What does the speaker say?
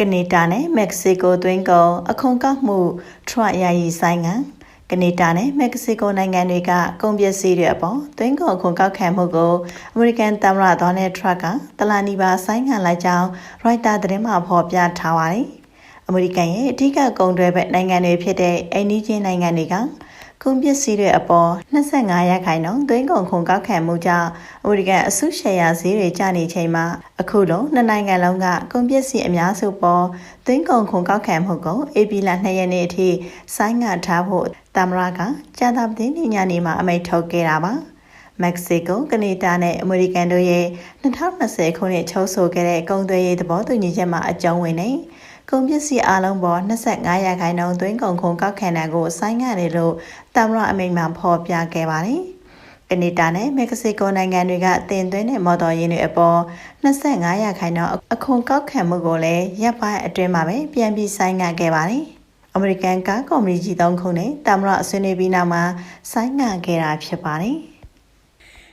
ကနေဒါနဲ့မက္ကဆီကိုတွင်းကုန်အခွန်ကောက်မှုထရယာယီဆိုင်ငံကနေဒါနဲ့မက္ကဆီကိုနိုင်ငံတွေကကုန်ပစ္စည်းတွေအပေါ်တွင်းကုန်အခွန်ကောက်ခံမှုကိုအမေရိကန်သမ္မတဒေါ်နယ်ထရက်ကတလာနီပါဆိုင်ငံလိုက်ကြောင်းရိုက်တာသတင်းမှာဖော်ပြထားပါတယ်။အမေရိကန်ရဲ့အဓိကကုန်တွဲဘက်နိုင်ငံတွေဖြစ်တဲ့အိန္ဒိချင်းနိုင်ငံတွေက ကုန်ပစ္စည်းတွေအပေါ်25ရာခိုင်နှုန်းသွင်းကုန်ခွန်ကောက်ခံမှုကြောင့်အမေရိကန်အစုရှယ်ယာဈေးတွေကျနေချိန်မှာအခုလုံးနှစ်နိုင်ငံလုံးကကုန်ပစ္စည်းအများစုပေါ်သွင်းကုန်ခွန်ကောက်ခံမှုကိုအေပီလာ2ရက်နေ့အထိဆိုင်းငံ့ထားဖို့တမရကကြာသပတေးနေ့ညနေမှာအမိန့်ထုတ်ခဲ့တာပါမက္ကဆီကိုကနေဒါနဲ့အမေရိကန်တို့ရဲ့2020ခုနှစ်ချုပ်ဆိုခဲ့တဲ့ကုန်သွယ်ရေးသဘောတူညီချက်မှာအကျုံးဝင်နေ ကုန်ပစ္စည်းအလုံးပေါ်25ရာခိုင်နှုန်းသွင်းကုန်ခွန်ကောက်ခံတာကိုဆိုင်းငံ့တယ်လို့တမရအမိန့်မှာဖော်ပြခဲ့ပါတယ်။ကနေဒါနဲ့မက္ကဆီကိုနိုင်ငံတွေကတင်သွင်းတဲ့မော်တော်ယာဉ်တွေအပေါ်25ရာခိုင်နှုန်းအခွန်ကောက်ခံမှုကိုလည်းရပ်ပိုင်းအတွင်းမှာပဲပြန်ပြီးဆိုင်းငံ့ခဲ့ပါတယ်။အမေရိကန်ကားကော်မတီကြီးသုံးခုနဲ့တမရအဆွေးနွေးပြီးနောက်မှာဆိုင်းငံ့ခဲ့တာဖြစ်ပါတယ်။